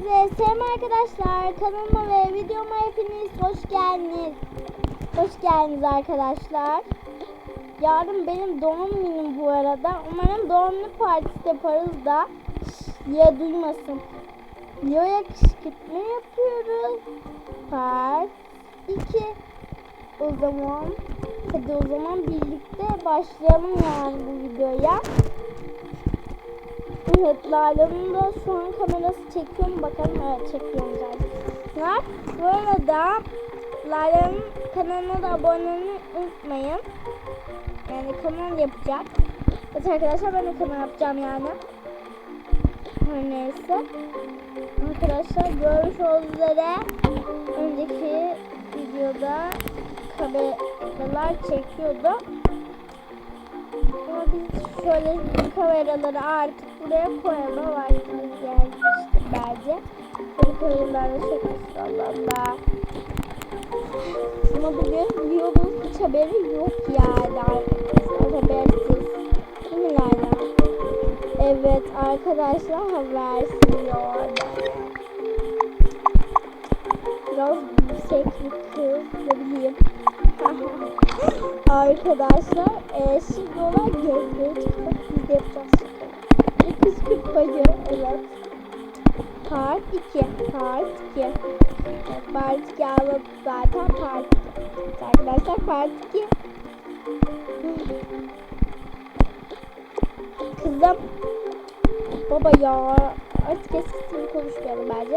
Hepinize selam arkadaşlar. Kanalıma ve videoma hepiniz hoş geldiniz. Hoş geldiniz arkadaşlar. Yarın benim doğum günüm bu arada. Umarım doğum günü partisi yaparız da ya duymasın. Yoya kışkırtma yapıyoruz. Part 2. O zaman hadi o zaman birlikte başlayalım yani bu videoya. Evet Lale'nin da an kamerası çekiyor mu bakalım. Evet çekiyorum zaten. Bu arada Lale'nin kanalına da abone unutmayın. Yani kanal yapacak. Evet arkadaşlar ben de kanal yapacağım yani. Her neyse. Arkadaşlar görmüş olduğunuz üzere önceki videoda kameralar çekiyordu. Ama biz şöyle kameraları artık buraya koyalım. İşte bence. Şöyle kameralarla çekmiştik Allah Allah. Ama bugün videonun hiç haberi yok yani arkadaşlar. Habersiz. Layla? Evet arkadaşlar habersiz orada. Biraz yüksek bir kız ne bileyim. Arkadaşlar e, şimdi ona gezmeye çıktık. Biz de yapacağız şimdi. Kışkırtmacı evet. Part 2. Part 2. Evet, part 2 anladık zaten part 2. Evet, arkadaşlar part 2. Kızım. Baba ya. Artık eskisi gibi konuşmuyorum bence.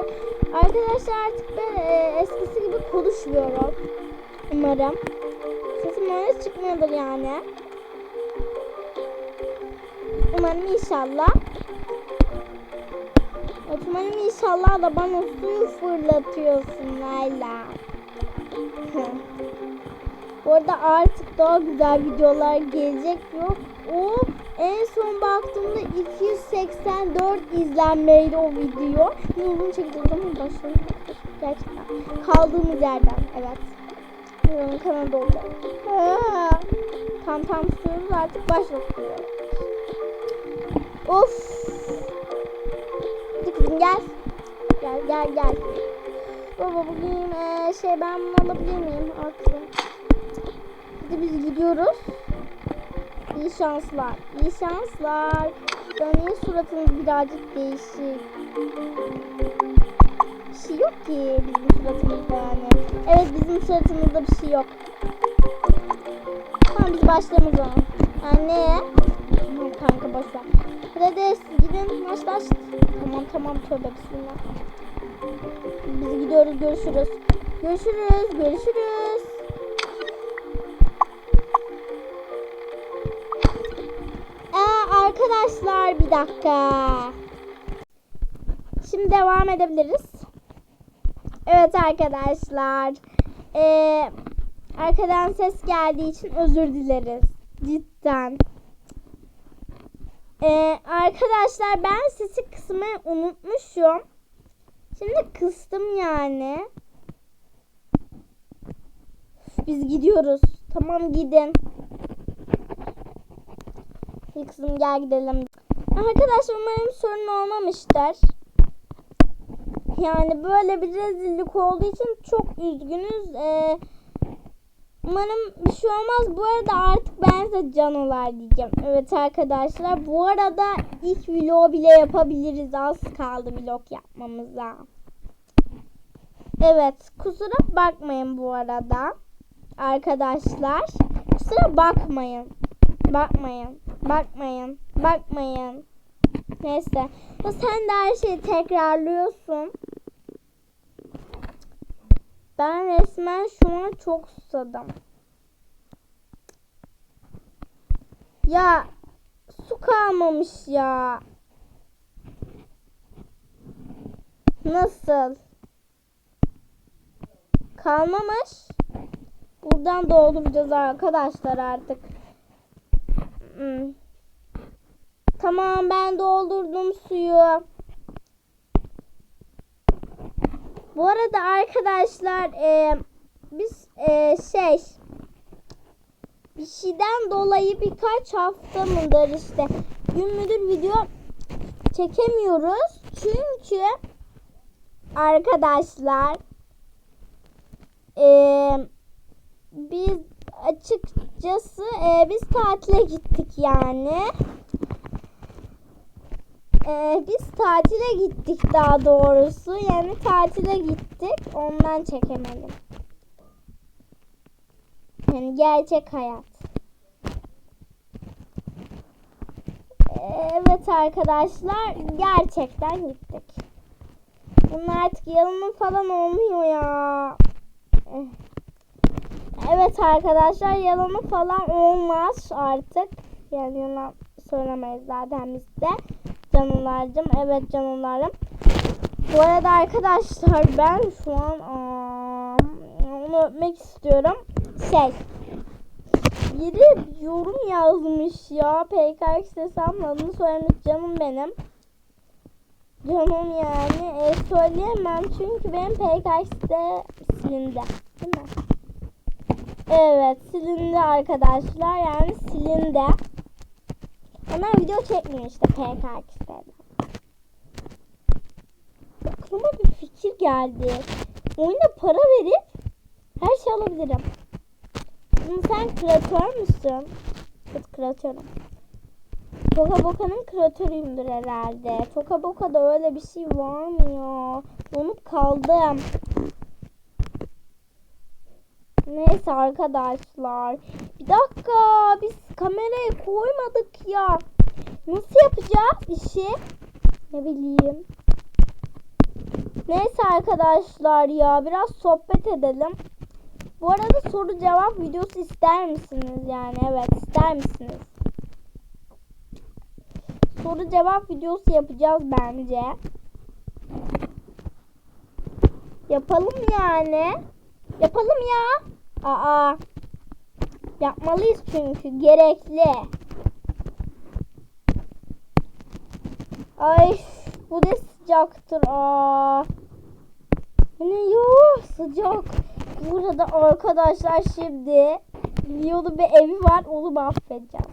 Arkadaşlar artık ben e, eskisi gibi konuşmuyorum. Umarım. Sesim öyle çıkmıyordur yani. Umarım inşallah. Umarım inşallah bana suyu fırlatıyorsun Layla. Bu arada artık daha güzel videolar gelecek yok. O en son baktığımda 284 izlenmeydi o video. Bir uzun çekeceğiz ama başlayalım. Gerçekten. Kaldığımız yerden. Evet. Buranın olacak. Ha. Tam tam tutuyoruz artık başlatıyoruz. Of. Kızım gel. Gel gel gel. Baba bugün ee, şey ben alabilir miyim? Al. Hadi biz gidiyoruz. İyi şanslar. İyi şanslar. Dönüyor suratınız birazcık değişik. Bir şey yok ki bizim suratımızda yani. Evet bizim suratımızda bir şey yok. Tamam biz başlayalım o zaman. Tamam kanka boşver. Hadi gidin maç baş. Tamam tamam tövbe bismillah. Biz gidiyoruz görüşürüz. Görüşürüz görüşürüz. Aa, arkadaşlar bir dakika. Şimdi devam edebiliriz. Evet arkadaşlar. Ee, arkadan ses geldiği için özür dileriz. Cidden. Ee, arkadaşlar ben sesi kısmayı unutmuşum. Şimdi kıstım yani. Biz gidiyoruz. Tamam gidin. İyi kızım gel gidelim. Arkadaşlar umarım sorun olmamıştır. Yani böyle bir rezillik olduğu için çok üzgünüz. Ee, umarım bir şey olmaz. Bu arada artık ben size canolar diyeceğim. Evet arkadaşlar. Bu arada ilk vlog bile yapabiliriz. Az kaldı vlog yapmamıza. Evet. Kusura bakmayın bu arada. Arkadaşlar. Kusura bakmayın. Bakmayın. Bakmayın. Bakmayın. Neyse. Sen de her şeyi tekrarlıyorsun. Ben resmen şu an çok susadım. Ya su kalmamış ya. Nasıl? Kalmamış. Buradan dolduracağız arkadaşlar artık. Hmm. Tamam ben doldurdum suyu. Bu arada arkadaşlar e, biz e, şey bir şeyden dolayı birkaç hafta mıdır işte gün müdür video çekemiyoruz. Çünkü arkadaşlar eee, biz açıkçası eee, biz tatile gittik yani. Eee, biz tatile gittik daha doğrusu. Yani tatile gittik. Ondan çekemedim. Yani gerçek hayat. Evet arkadaşlar gerçekten gittik. Bunlar artık yalanın falan olmuyor ya. Evet arkadaşlar yalanı falan olmaz artık. Yani yalan söylemeyiz zaten biz de. Canımlarcım evet canımlarım. Bu arada arkadaşlar ben şu an aa, onu öpmek istiyorum. Şey biri yorum yazmış ya. PKX desem adını söylemiş canım benim. Canım yani. E, söyleyemem çünkü benim PKX'de silindi. Değil mi? Evet silindi arkadaşlar. Yani silindi. Onlar video çekmiyor işte PKX'de. Aklıma bir fikir geldi. Oyuna para verip her şey alabilirim. Şimdi sen kreatör müsün? Evet kreatörüm. Toka Boka'nın kreatörüyümdür herhalde. Toka Boka'da öyle bir şey var mı ya? Donup kaldım. Neyse arkadaşlar. Bir dakika biz kamerayı koymadık ya. Nasıl yapacağız işi? Ne bileyim. Neyse arkadaşlar ya biraz sohbet edelim. Bu arada soru cevap videosu ister misiniz yani? Evet ister misiniz? Soru cevap videosu yapacağız bence. Yapalım yani. Yapalım ya. Aa. Yapmalıyız çünkü gerekli. Ay bu ne sıcaktır. Aa. Ne yok sıcak. Burada arkadaşlar şimdi Leo'nun bir evi var onu mahvedeceğiz.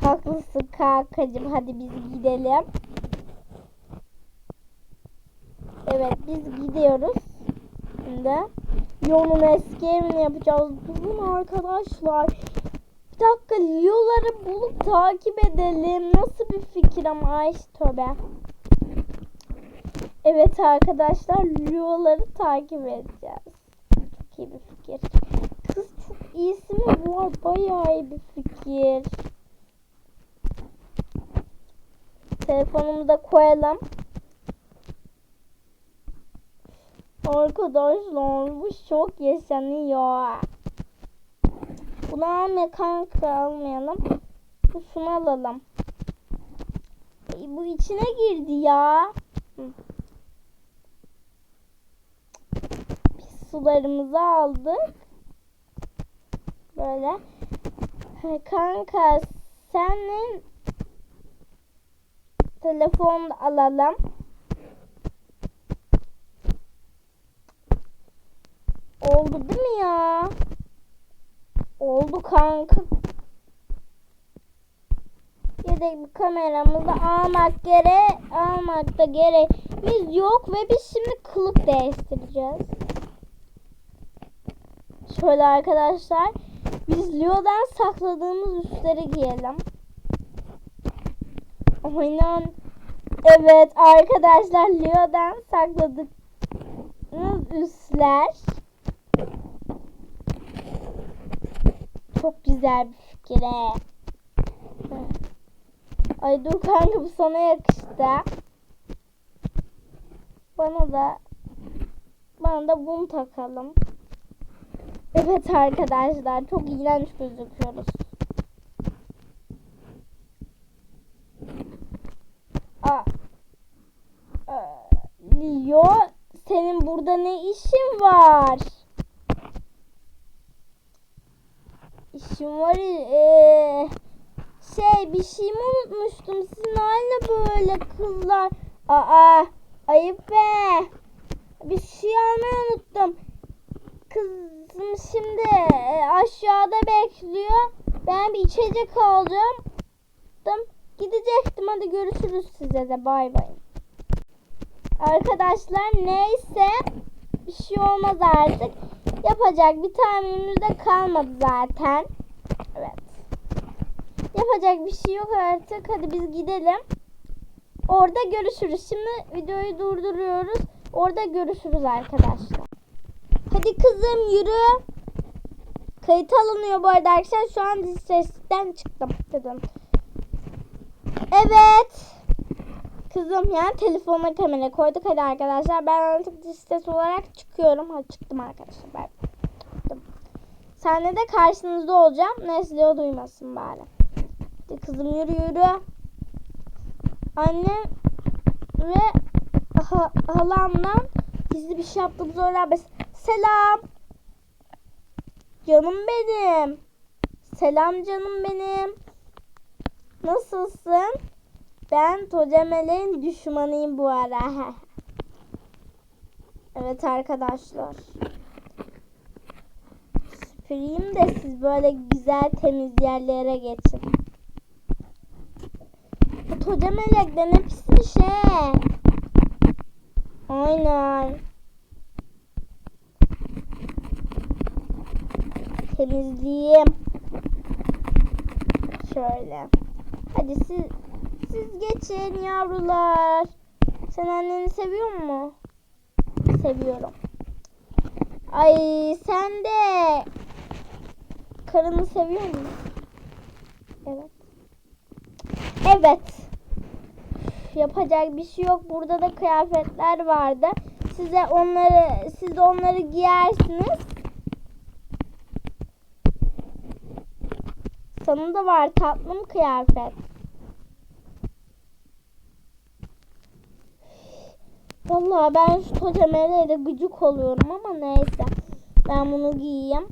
Haklısın kankacım hadi biz gidelim. Evet biz gidiyoruz. Şimdi Leo'nun eski evini yapacağız. Durun arkadaşlar. Bir dakika Leo'ları bulup takip edelim. Nasıl bir fikir ama ay tövbe. Evet arkadaşlar Leo'ları takip edeceğiz. Çok iyi bir fikir. Kız çok iyisi mi var? Bayağı iyi bir fikir. Telefonumu da koyalım. Arkadaşlar bu çok yaşanıyor. Bunu almaya kanka almayalım. Şunu alalım. Ay, bu içine girdi ya. Biz sularımızı aldık. Böyle. Kanka senin telefonu da alalım. Oldu değil mi ya? Oldu kanka. Yedek bir kameramızı almak gerek, almak da gereğimiz yok ve biz şimdi kılık değiştireceğiz. Şöyle arkadaşlar, biz Leo'dan sakladığımız üstleri giyelim. Oynan. Evet arkadaşlar, Leo'dan sakladığımız üstler. Çok güzel bir fikir he. Ay dur kanka bu sana yakıştı. Bana da bana da bunu takalım. Evet arkadaşlar çok iğrenç gözüküyoruz. Aa, Aa, Leo senin burada ne işin var? Var ee, şey bir şey mi unutmuştum sizin haline böyle kızlar. Aa ayıp be. Bir şey almayı unuttum. Kızım şimdi e, aşağıda bekliyor. Ben bir içecek alacağım. Gidecektim hadi görüşürüz size de bay bay. Arkadaşlar neyse bir şey olmaz artık. Yapacak bir tamirimiz de kalmadı zaten. Evet. Yapacak bir şey yok artık. Hadi biz gidelim. Orada görüşürüz. Şimdi videoyu durduruyoruz. Orada görüşürüz arkadaşlar. Hadi kızım yürü. Kayıt alınıyor bu arada arkadaşlar. Şu an sesten çıktım dedim. Evet. Kızım yani telefona kamera koyduk hadi arkadaşlar. Ben artık ses olarak çıkıyorum. Hadi çıktım arkadaşlar. Ben çıktım. Senle de karşınızda olacağım. Nesli o duymasın bari. Hadi kızım yürü yürü. Annem ve ha, halamdan gizli bir şey yaptığımız öğrenmez. Selam. Canım benim. Selam canım benim. Nasılsın? Ben Tocamel'in düşmanıyım bu ara. evet arkadaşlar. Süpüreyim de siz böyle güzel temiz yerlere geçin. Bu ne pis bir şey. Aynen. Temizleyeyim. Şöyle. Hadi siz siz geçin yavrular. Sen anneni seviyor mu? Seviyorum. Ay sen de karını seviyor musun? Evet. Evet. Yapacak bir şey yok. Burada da kıyafetler vardı. Size onları siz de onları giyersiniz. Sana da var tatlım kıyafet. Vallahi ben şu totemere gıcık oluyorum ama neyse. Ben bunu giyeyim.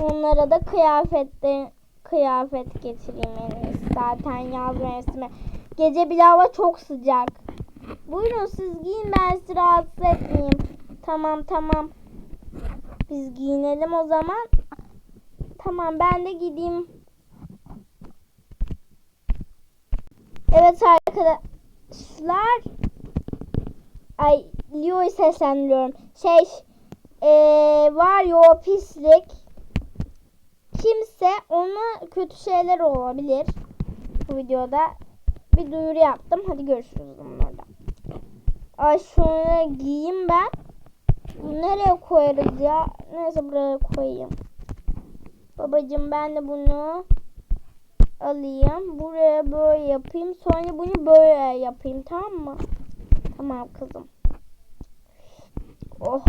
Onlara da kıyafette kıyafet getireyim en iyisi. Zaten yaz mevsimi. Gece bir hava çok sıcak. Buyurun siz giyin ben sizi rahatsız etmeyeyim. Tamam tamam. Biz giyinelim o zaman. Tamam ben de gideyim. Evet arkadaşlar. Ay Leo'yu seslendiriyorum. Şey eee, var ya o pislik. Kimse ona kötü şeyler olabilir. Bu videoda bir duyuru yaptım. Hadi görüşürüz onlarla. Ay şunu giyeyim ben. Bunu nereye koyarız ya? Neyse buraya koyayım. Babacım ben de bunu alayım. Buraya böyle yapayım. Sonra bunu böyle yapayım. Tamam mı? Tamam kızım. Oh.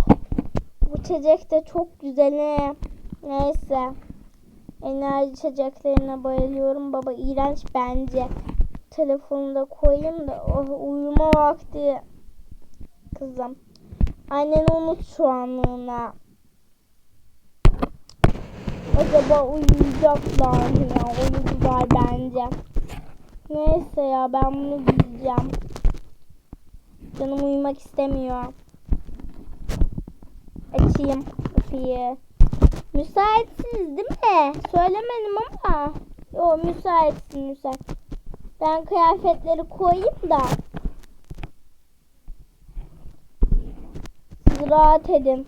Bu içecek de çok güzel. he. Neyse. Enerji içeceklerine bayılıyorum. Baba iğrenç bence. Telefonu da koyayım da oh, uyuma vakti. Kızım. Anneni unut şu anlığına. Acaba uyuyacaklar mı ya? Uyudular bence. Neyse ya ben bunu giyeceğim. Canım uyumak istemiyor. Açayım kapıyı. Müsaitsiniz değil mi? Söylemedim ama. Yo müsaitsin müsait. Ben kıyafetleri koyayım da. Siz rahat edin.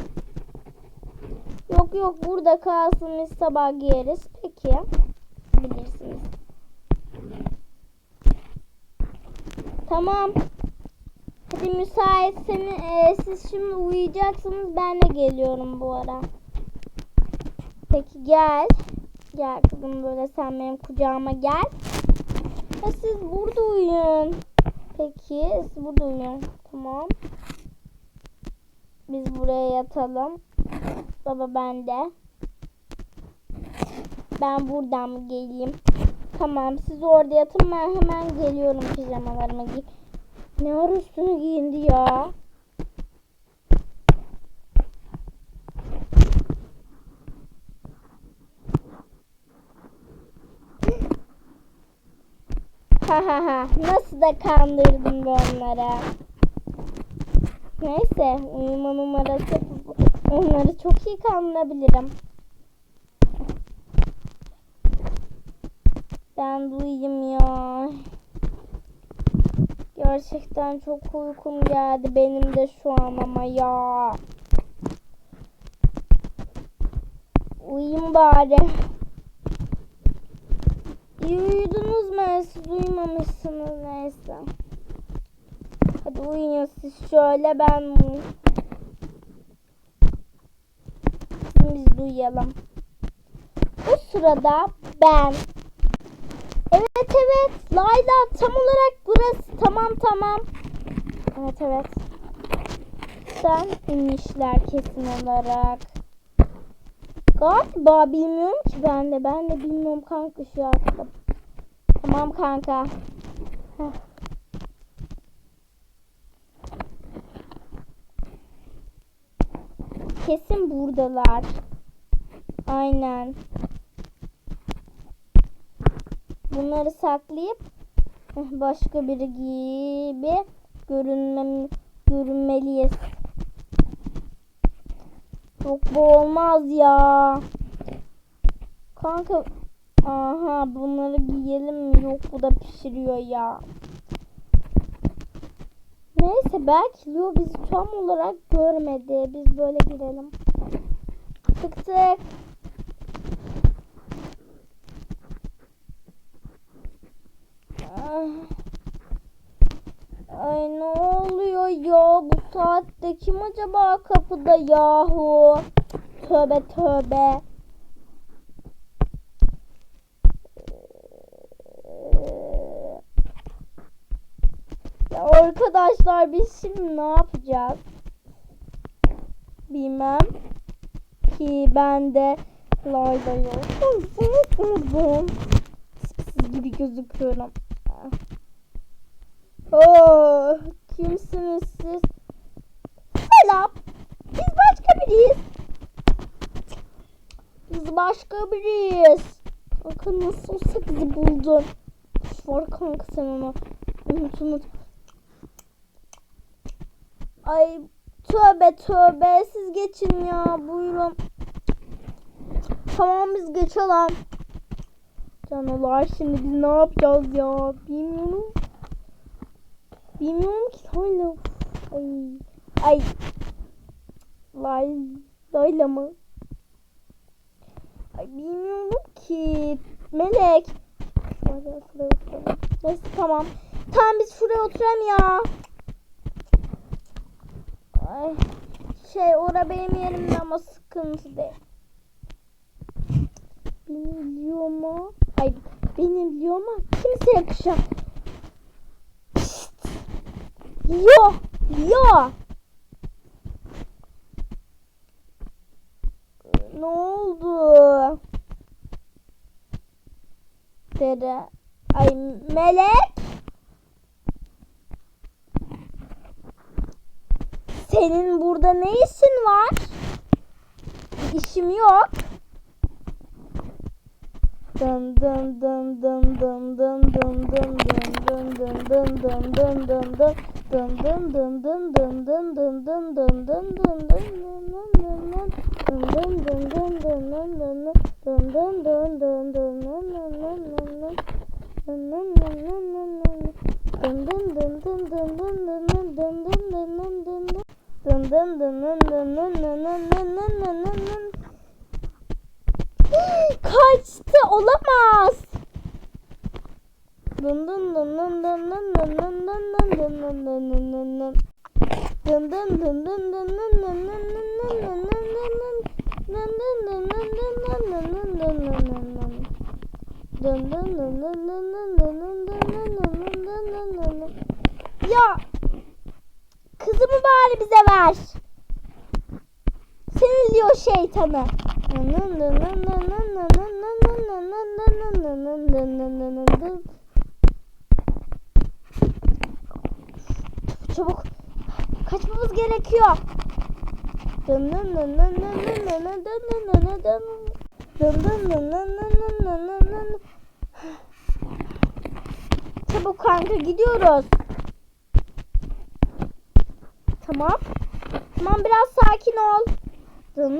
Yok yok burada kalsın biz sabah giyeriz. Peki. Bilirsiniz. Tamam. Hadi müsaitseniz e, siz şimdi uyuyacaksınız. Ben de geliyorum bu ara. Peki gel. Gel kızım böyle sen benim kucağıma gel. Ha, siz burada uyuyun. Peki siz burada uyuyun. Tamam. Biz buraya yatalım. Baba ben de. Ben buradan mı geleyim? Tamam siz orada yatın ben hemen geliyorum pijamalarımı giy. Ne var üstünü giyindi ya? Ha ha ha nasıl da kandırdım ben onları. Neyse uyuma numarası onları çok iyi kandırabilirim. Ben de uyuyayım ya. Gerçekten çok uykum geldi benim de şu an ama ya. Uyuyayım bari. İyi uyudunuz mu? Siz uyumamışsınız neyse. Hadi uyuyun siz şöyle ben uyuyayım. Biz de uyuyalım. Bu sırada ben Evet evet Layla tam olarak burası tamam tamam. Evet evet. Sen inmişler kesin olarak. Galiba bilmiyorum ki ben de. Ben de bilmiyorum kanka şu yaptım. Tamam kanka. Kesin buradalar. Aynen. Bunları saklayıp başka biri gibi görünmem görünmeliyiz. Yok bu olmaz ya. Kanka aha bunları giyelim mi? Yok bu da pişiriyor ya. Neyse belki Leo bizi tam olarak görmedi. Biz böyle girelim. Tık tık. Ay ne oluyor ya bu saatte kim acaba kapıda yahu? Tövbe tövbe. Ya arkadaşlar biz şimdi ne yapacağız? Bilmem ki ben de Layla yok. Siz gibi gözüküyorum. Oh, kimsiniz siz? Selam. Biz başka biriyiz. Biz başka biriyiz. Kanka nasıl olsa bizi buldun. Var kanka sen onu. Unut unut. Ay tövbe tövbe siz geçin ya buyurun. Tamam biz geçelim. Canalar şimdi biz ne yapacağız ya bilmiyorum. Bilmiyorum ki hala. Ay. Ay. Lay. Layla mı? Ay bilmiyorum ki. Melek. Şuraya. Neyse tamam. Tamam biz şuraya oturalım ya. Ay. Şey ora benim yerimde ama sıkıntı değil. Benim biliyor mu? Ay benim biliyor mu? Kimse yakışan. Yo, yo. Ne oldu? Dere. Ay melek. Senin burada ne işin var? İşim yok. Dın dın dın dın dın dın dın dın dın dın dın dın dın dın dın. Dın dın dın dın dın dın dın dın dın dın dın dın dın dın dın dın. Dın dın dın dın dın dın dın. Dın dın dın dın dın dın dın dın dın dın. Dın dın dın dın dın dın. Dın dın dın dın dın dın dın dın dın dın dın dın dın dın. Dın dın dın dın dın dın dın dın dın dın dın dın dın. Kaçtı olamaz. Dın dın dın dın dın dın dın dın dın dın dın dın dın dın dın dın. Dın dın dın dın dın dın dın dın dın dın dın dın dın. Ya kızımı bari bize ver. Senin diyor şeytanı. Çabuk. Kaçmamız gerekiyor. Çabuk kanka gidiyoruz. Tamam. Tamam biraz sakin ol. Dın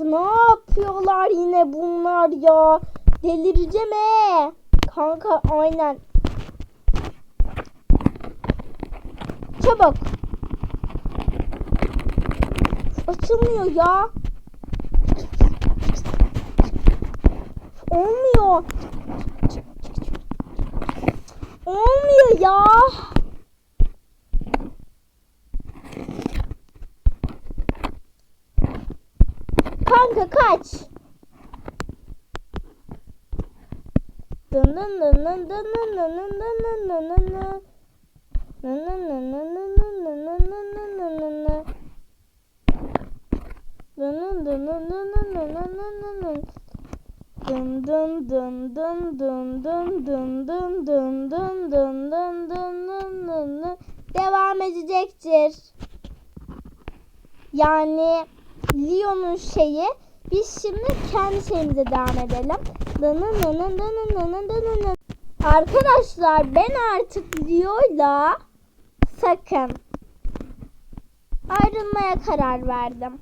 Ne yapıyorlar yine bunlar ya? Delireceğim he. Kanka aynen. Çabuk. Açılmıyor ya. Olmuyor. Olmuyor ya. Kanka kaç. Dın dın dın dın dın dın dın dın dın dın dın dın. Dın dın dın dın dın dın dın dın dın dın dın dın. Dın dın dın dın dın dın dın dın dın dın. Devam edecektir. Yani Leon'un şeyi. Biz şimdi kendi şeyimize devam edelim. Danın. Arkadaşlar ben artık Leo'yla sakın ayrılmaya karar verdim.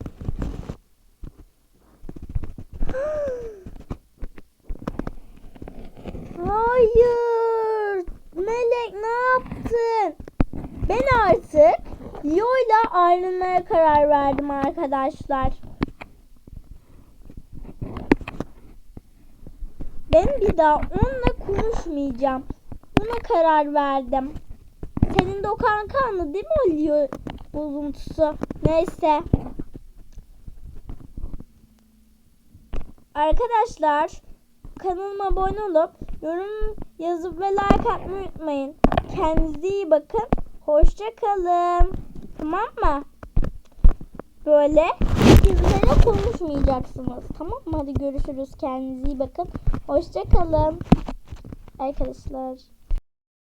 Hayır. Melek ne yaptın? Ben artık Leo'yla ayrılmaya karar verdim arkadaşlar. Ben bir daha onunla konuşmayacağım. Buna karar verdim. Senin de o kankanlı değil mi o Leo bozuntusu? Neyse. Arkadaşlar kanalıma abone olup yorum yazıp ve like atmayı unutmayın. Kendinize iyi bakın. Hoşça kalın. Tamam mı? Böyle bizlere konuşmayacaksınız. Tamam mı? Hadi görüşürüz. Kendinize iyi bakın. Hoşça kalın. Arkadaşlar.